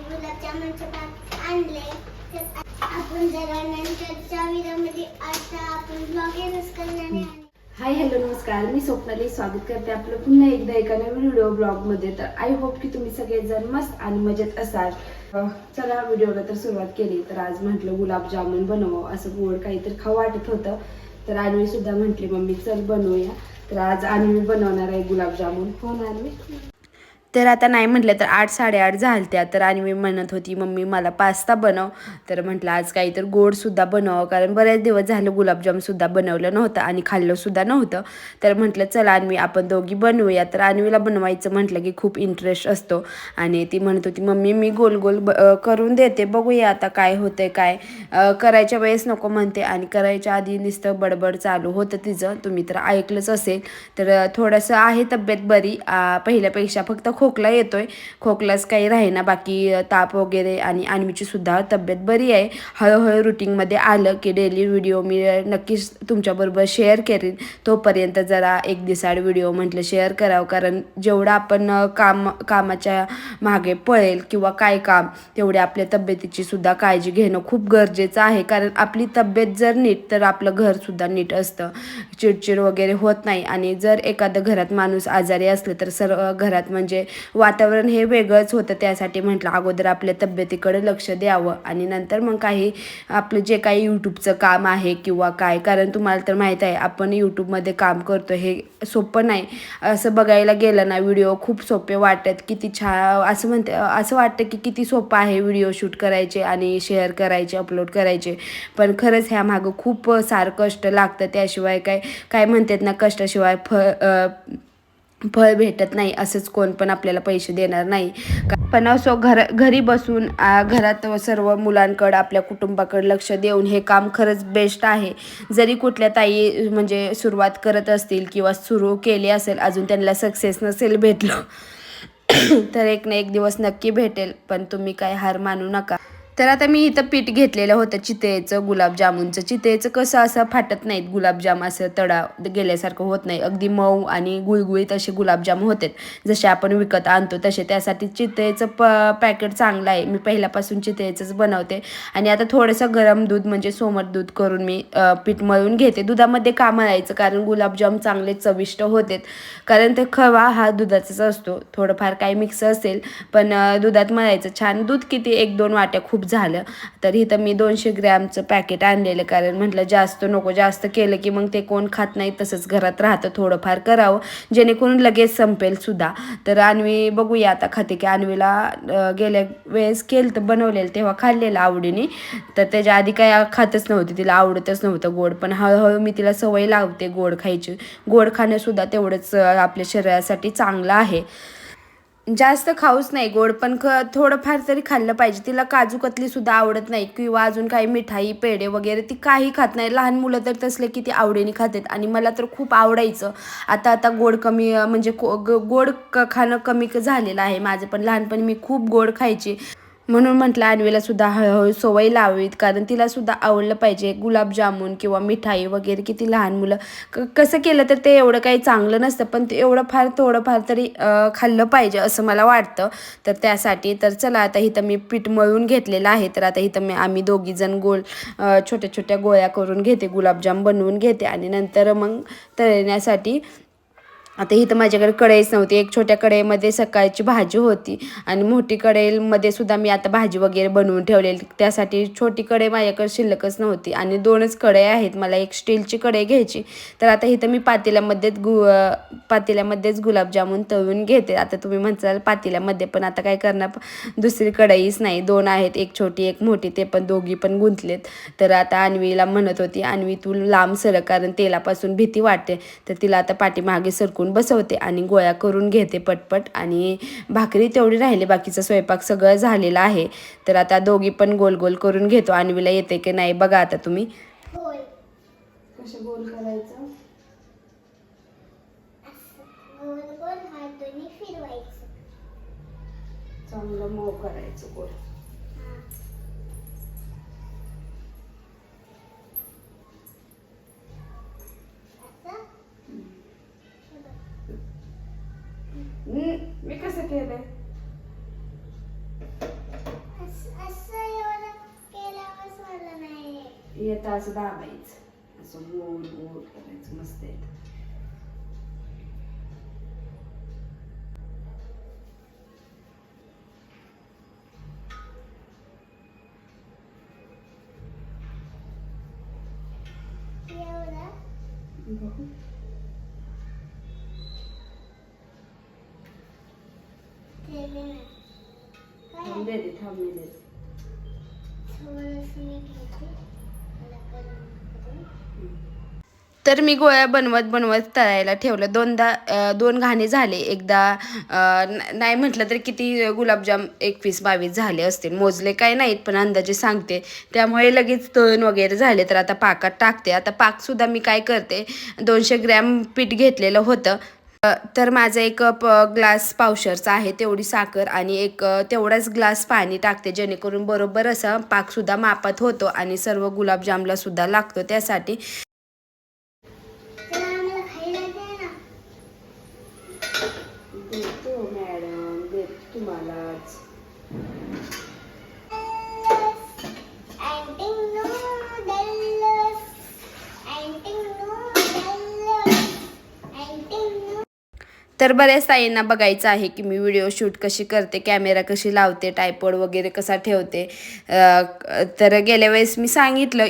गुलाबजामुनचे पाक आणले तर आपण जरा नंतरच्या विरामध्ये आता आपण ब्लॉग करणार आहे हाय हॅलो नमस्कार. मी स्वप्नाली. स्वागत करते आपलं पुन्हा एकदा एका नवीन व्हिडिओ ब्लॉगमध्ये तर आय होप की तुम्ही सगळेजण मस्त आणि मजेत असाल. चला व्हिडिओला तर सुरुवात केली. तर आज म्हटलं गुलाबजामुन बनवावं असं गोड काहीतरी खाऊ वाटत होतं. तर आणवी सुद्धा म्हटली मम्मी चल बनवूया. तर आज आणवी बनवणार आहे गुलाबजामुन हो ना आणवी तर आता नाही म्हटलं तर आठ साडेआठ झालत्या. तर आणि मी म्हणत होती मम्मी मला पास्ता बनव. तर म्हटलं आज काही तर गोडसुद्धा बनवावं. कारण बरेच दिवस झालं गुलाबजामसुद्धा बनवलं नव्हतं आणि खाल्लंसुद्धा नव्हतं. तर म्हटलं चला आणि आपण दोघी बनवूया. तर आणवीला बनवायचं म्हटलं की खूप इंटरेस्ट असतो. आणि ती म्हणत होती मम्मी मी गोल गोल ब करून देते. बघूया आता काय होतंय काय करायच्या वेळेस नको म्हणते. आणि करायच्या आधी नुसतं बडबड चालू होतं तिचं. तुम्ही तर ऐकलंच असेल. तर थोडंसं आहे तब्येत बरी. पहिल्यापेक्षा फक्त खोकला येतोय. खोकलाच काही राहीना बाकी ताप वगैरे आणि आणवीची सुद्धा तब्येत बरी आहे. हळूहळू रुटीनमध्ये आलं की डेली व्हिडिओ मी नक्कीच तुमच्याबरोबर शेअर करीन. तोपर्यंत जरा एक दिसाड व्हिडिओ म्हटलं शेअर करावं. कारण जेवढं आपण काम कामाच्या मागे पळेल किंवा काय काम तेवढे आपल्या तब्येतीची सुद्धा काळजी घेणं खूप गरजेचं आहे. कारण आपली तब्येत जर नीट तर आपलं घरसुद्धा नीट असतं. चिडचिड वगैरे होत नाही. आणि जर एखादं घरात माणूस आजारी असलं तर सर्व घरात म्हणजे वातावरण हे वेगळंच होतं त्यासाठी म्हटलं अगोदर आपल्या तब्येतीकडे लक्ष द्यावं. आणि नंतर मग काही आपलं जे काही यूट्यूबचं काम आहे किंवा काय कारण तुम्हाला तर माहीत आहे आपण यूट्यूबमध्ये काम करतो हे सोपं नाही. असं बघायला गेलं ना व्हिडिओ खूप सोपे वाटत किती छान असं म्हणते असं वाटतं की किती सोपं आहे व्हिडिओ शूट करायचे आणि शेअर करायचे अपलोड करायचे. पण खरंच ह्या मागं खूप सारं कष्ट लागतं त्याशिवाय काय काय म्हणतात ना कष्टाशिवाय फ फळ भेटत नाही असंच कोण पण आपल्याला पैसे देणार नाही. का- पण असो घर घरी बसून घरात सर्व मुलांकडं आपल्या कुटुंबाकडे लक्ष देऊन हे काम खरंच बेस्ट आहे. जरी कुठल्या ताई म्हणजे सुरुवात करत असतील किंवा सुरू केली असेल अजून त्यांना सक्सेस नसेल भेटलं तर एक ना एक दिवस नक्की भेटेल. पण तुम्ही काय हार मानू नका. तर आता मी इथं पीठ घेतलेलं होतं चितेचं गुलाबजामुनचं. चितेचं कसं असं फाटत नाहीत गुलाबजाम असं तडा गेल्यासारखं होत नाही. अगदी मऊ आणि गुळगुळीत असे गुलाबजाम होते. जसे आपण विकत आणतो तसे. त्यासाठी चितेचं प पॅकेट चांगलं आहे. मी पहिल्यापासून चितेचंच बनवते. आणि आता थोडंसं गरम दूध म्हणजे सोमट दूध करून मी पीठ मळून घेते. दुधामध्ये का मळायचं? कारण गुलाबजाम चांगले चविष्ट होते कारण ते खवा हा दुधाचाच असतो. थोडंफार काही मिक्स असेल पण दुधात मळायचं. छान दूध किती? एक दोन वाट्या खूप झालं. तर इथं मी दोनशे ग्रॅमचं पॅकेट आणलेलं कारण म्हटलं जास्त नको जास्त केलं की मग ते कोण खात नाही तसंच घरात राहतं थोडंफार करावं. जेणेकरून लगेच संपेल सुद्धा. तर आणवी बघूया आता खाते की आणवीला गेल्या वेळेस केलं तर बनवलेलं तेव्हा खाल्लेलं आवडीने. तर त्याच्या आधी काय खातच नव्हती तिला आवडतच नव्हतं गोड. पण हळूहळू मी तिला सवय लावते गोड खायची. गोड खाणंसुद्धा तेवढंच आपल्या शरीरासाठी चांगलं आहे. जास्त खाऊच नाही गोड पण ख थोडंफार तरी खाल्लं पाहिजे. तिला काजू कतली सुद्धा आवडत नाही किंवा अजून काही मिठाई पेढे वगैरे ती काही खात नाही. लहान मुलं तर तसले किती आवडीने खातात. आणि मला तर खूप आवडायचं. आता आता गोड कमी म्हणजे को- ग- गोड क खाणं कमी क- झालेलं आहे माझं पण लहानपणी मी खूप गोड खायची. म्हणून म्हटलं अन्वीला सुद्धा हळूहळू सवय लावीत कारण तिला सुद्धा आवडलं पाहिजे गुलाबजामुन किंवा मिठाई वगैरे किती लहान मुलं. क कसं केलं तर ते एवढं काही चांगलं नसतं पण ते एवढं फार थोडंफार तरी खाल्लं पाहिजे असं मला वाटतं. तर त्यासाठी तर चला आता इथं मी पीठ मळून घेतलेलं आहे. तर आता इथं मी आम्ही दोघीजण गोल छोट्या छोट्या गोळ्या करून घेते गुलाबजाम बनवून घेते. आणि नंतर मग तळण्यासाठी आता इथं माझ्याकडे कढईच नव्हती. एक छोट्या कढईमध्ये सकाळची भाजी होती आणि मोठी कढईमध्ये सुद्धा मी आता भाजी वगैरे बनवून ठेवलेली. त्यासाठी छोटी कढई माझ्याकडे शिल्लकच नव्हती आणि दोनच कढई आहेत. मला एक स्टीलची कढई घ्यायची. तर आता इथं मी पातेल्यामध्येच गु पातेल्यामध्येच गुलाबजामुन तळून घेते. आता तुम्ही म्हणताल पातेल्यामध्ये पण आता काय करणार? दुसरी कढईच नाही. दोन आहेत. एक छोटी एक मोठी. ते पण दोघी पण गुंतलेत. तर आता अन्वीला म्हणत होती अन्वी तू लांब सरक कारण तेलापासून भीती वाटते. तर तिला आता पाठीमागे सरकून बसवते आणि गोळ्या करून घेते पटपट आणि भाकरी तेवढी राहिली बाकीचा स्वयंपाक सगळं झालेला आहे. तर आता दोघी पण गोल गोल करून घेतो. अन्वीला येते की नाही बघा आता तुम्ही. गोल करायचं? चांगलं मऊ करायचं गोल. येता असं दाबायचं. असं गोल गोल करायचं. मस्त येतं. थांबले थांबले तर मी गोळ्या बनवत बनवत तळायला ठेवलं. दोनदा दोन घाणे झाले. एकदा नाही म्हटलं तर किती गुलाबजाम एकवीस बावीस झाले असतील. मोजले काय नाहीत पण अंदाजे सांगते. त्यामुळे लगेच तण वगैरे झाले. तर आता पाकात टाकते. आता पाकसुद्धा मी काय करते दोनशे ग्रॅम पीठ घेतलेलं होतं. तर माझा एक प ग्लास पावशरचा आहे तेवढी साखर आणि एक तेवढाच ग्लास पाणी टाकते जेणेकरून बरोबर असा पाकसुद्धा मापात होतो आणि सर्व गुलाबजामला सुद्धा लागतो त्यासाठी. तर बऱ्याच ताईंना बघायचं आहे की मी व्हिडिओ शूट कशी करते कॅमेरा कशी लावते टायपॉड वगैरे कसा ठेवते. तर गेल्या वेळेस मी सांगितलं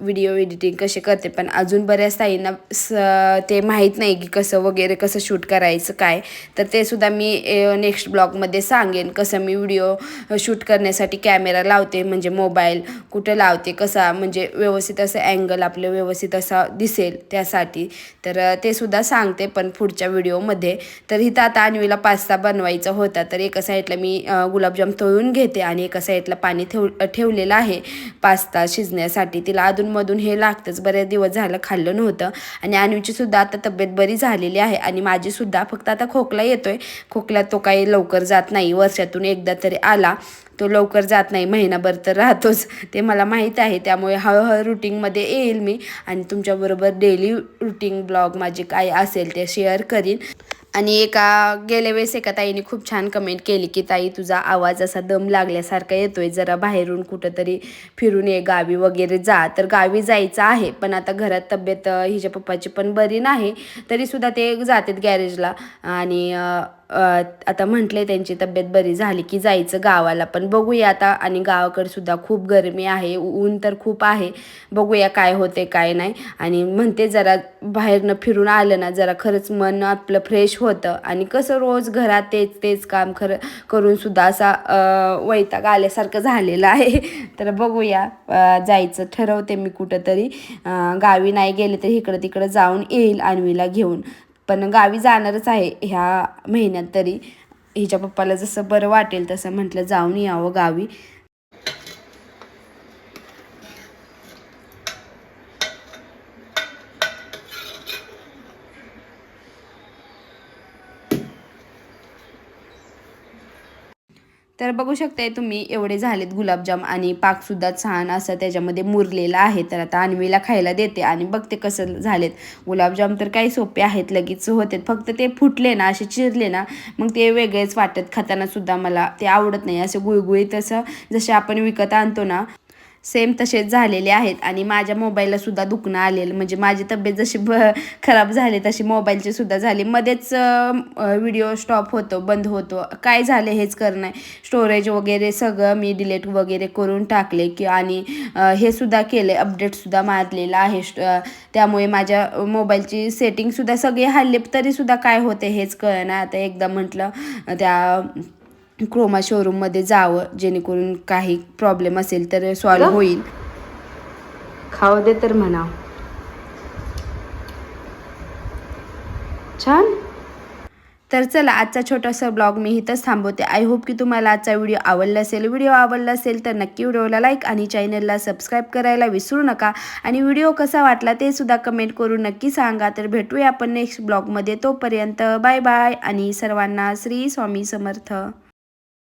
व्हिडिओ एडिटिंग कसे करते पण अजून बऱ्याच ताईंना स ते माहीत नाही की कसं वगैरे कसं शूट करायचं काय. तर ते सुद्धा मी नेक्स्ट ब्लॉगमध्ये सांगेन कसं मी व्हिडिओ शूट करण्यासाठी कॅमेरा लावते म्हणजे मोबाईल कुठं लावते कसा म्हणजे व्यवस्थित असं अँगल आपलं व्यवस्थित असा दिसेल त्यासाठी. तर ते सुद्धा सांगते पण पुढच्या व्हिडिओमध्ये तर इथं आता आणवीला पास्ता बनवायचा होता तर एका साईडला मी गुलाबजाम तळून घेते आणि एका साईडला पाणी ठेव ठेवलेलं आहे पास्ता शिजण्यासाठी. तिला अधूनमधून हे लागतंच. बरेच दिवस झालं खाल्लं नव्हतं. आणि अन्वीची सुद्धा आता तब्येत बरी झालेली आहे. आणि माझी सुद्धा फक्त आता खोकला येतोय. खोकला तो काही लवकर जात नाही. वर्षातून एकदा तरी आला. तो लवकर जात नाही. महिनाभर तर राहतोच. ते मला माहीत आहे. त्यामुळे हळूहळू रुटीनमध्ये येईल मी. आणि तुमच्याबरोबर डेली रुटीन ब्लॉग माझे काय असेल ते शेअर करीन. आणि एका गेल्या वेळेस एका ताईने खूप छान कमेंट केली की ताई तुझा आवाज असा दम लागल्यासारखा येतोय जरा बाहेरून कुठंतरी फिरून ये गावी वगैरे जा. तर गावी जायचं आहे पण आता घरात तब्येत हिच्या पप्पाची पण बरी नाही तरीसुद्धा ते जातात गॅरेजला आणि आता म्हटले त्यांची तब्येत बरी झाली की जायचं गावाला. पण बघूया आता आणि गावाकडे सुद्धा खूप गरमी आहे ऊन तर खूप आहे. बघूया काय होते काय नाही. आणि म्हणते जरा बाहेरनं फिरून आलं ना जरा खरंच मन आपलं फ्रेश होतं. आणि कसं रोज घरात तेच तेच काम खरं करून सुद्धा असा वैताग आल्यासारखं झालेलं आहे. तर बघूया जायचं ठरवते मी कुठंतरी. गावी नाही गेले तर इकडं तिकडं जाऊन येईल अन्वीला घेऊन. पण गावी जाणारच आहे ह्या महिन्यात तरी. हिच्या पप्पाला जसं बरं वाटेल तसं म्हटलं जाऊन यावं गावी. तर बघू शकताय तुम्ही एवढे झालेत गुलाबजाम आणि पाकसुद्धा छान असं त्याच्यामध्ये मुरलेला आहे. तर आता अन्वीला खायला देते आणि बघते कसं झालेत. गुलाबजाम तर काही सोपे आहेत लगेच होते फक्त ते फुटले ना असे चिरले ना मग ते वेगळेच वाटत खाताना सुद्धा मला ते आवडत नाही. असं गुळगुळीत असं जसे आपण विकत आणतो ना सेम तसेच झालेले आहेत आणि माझ्या मोबाईलला सुद्धा दुखणं आलेलं म्हणजे माझी तब्येत जशी ब खराब झाली तशी मोबाईलची सुद्धा झाली. मध्येच व्हिडिओ स्टॉप होतो बंद होतो. काय झाले हेच करणं स्टोरेज वगैरे सगळं मी डिलीट वगैरे करून टाकले की आणि हे सुद्धा केले अपडेटसुद्धा मारलेलं आहे. त्यामुळे माझ्या मोबाईलची सेटिंगसुद्धा सगळी हल्ले तरीसुद्धा काय होते हेच कळना. आता एकदा म्हटलं त्या क्रोमा शोरूममध्ये जावं जेणेकरून काही प्रॉब्लेम असेल तर सॉल्व्ह होईल. खाऊ दे तर म्हणा. छान. तर चला आजचा छोटासा ब्लॉग मी इथंच थांबवते. आय होप की तुम्हाला आजचा व्हिडिओ आवडला असेल. व्हिडिओ आवडला असेल तर नक्की व्हिडिओला लाईक आणि चॅनलला सबस्क्राईब करायला विसरू नका. आणि व्हिडिओ कसा वाटला ते सुद्धा कमेंट करून नक्की सांगा. तर भेटूया आपण नेक्स्ट ब्लॉगमध्ये तोपर्यंत बाय बाय आणि सर्वांना श्री स्वामी समर्थ.